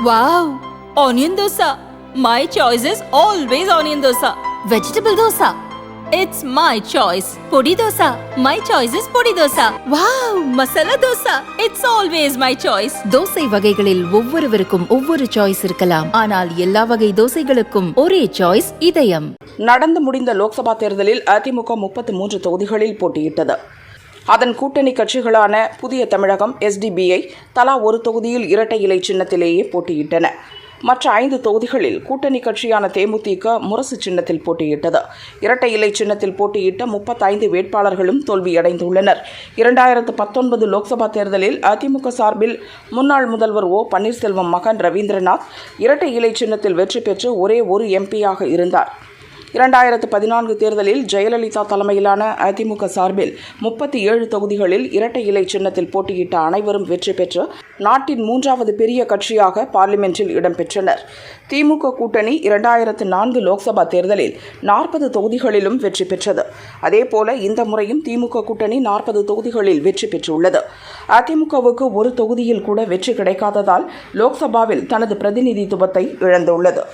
Wow! Onion dosa. My choice is always onion dosa. Vegetable dosa. It's my choice. Podi dosa. My choice is podi dosa. Wow! Masala dosa. It's always my choice. Dosa வகைகளில் ஒவ்வொருவருக்கும் ஒவ்வொரு choice இருக்கலாம் ஆனால் எல்லா வகை தோசைகளுக்கும் ஒரே choice இதயம் நடந்து முடிந்த லோக்சபா தேர்தலில் அதிமுக முப்பத்து மூன்று தொகுதிகளில் போட்டியிட்டது அதன் கூட்டணி கட்சிகளான புதிய தமிழகம் எஸ்டிபிஐ தலா ஒரு தொகுதியில் இரட்டை இலை சின்னத்திலேயே போட்டியிட்டன. மற்ற ஐந்து தொகுதிகளில் கூட்டணி கட்சியான தேமுதிக முரசு சின்னத்தில் போட்டியிட்டது. இரட்டை இலை சின்னத்தில் போட்டியிட்ட முப்பத்தைந்து வேட்பாளர்களும் தோல்வியடைந்துள்ளனர். இரண்டாயிரத்து பத்தொன்பது லோக்சபா தேர்தலில் அதிமுக சார்பில் முன்னாள் முதல்வர் ஓ பன்னீர்செல்வம் மகன் ரவீந்திரநாத் இரட்டை இலை சின்னத்தில் வெற்றி பெற்று ஒரே ஒரு எம்பியாக இருந்தார். இரண்டாயிரத்து பதினான்கு தேர்தலில் ஜெயலலிதா தலைமையிலான அதிமுக சார்பில் முப்பத்தி ஏழு தொகுதிகளில் இரட்டை இலை சின்னத்தில் போட்டியிட்ட அனைவரும் வெற்றி பெற்று நாட்டின் மூன்றாவது பெரிய கட்சியாக பார்லிமென்ட்டில் இடம்பெற்றனர். திமுக கூட்டணி இரண்டாயிரத்து நான்கு லோக்சபா தேர்தலில் நாற்பது தொகுதிகளிலும் வெற்றி பெற்றது. அதேபோல இந்த முறையும் திமுக கூட்டணி நாற்பது தொகுதிகளில் வெற்றி பெற்றுள்ளது. அதிமுகவுக்கு ஒரு தொகுதியில் கூட வெற்றி கிடைக்காததால் லோக்சபாவில் தனது பிரதிநிதித்துவத்தை இழந்துள்ளது.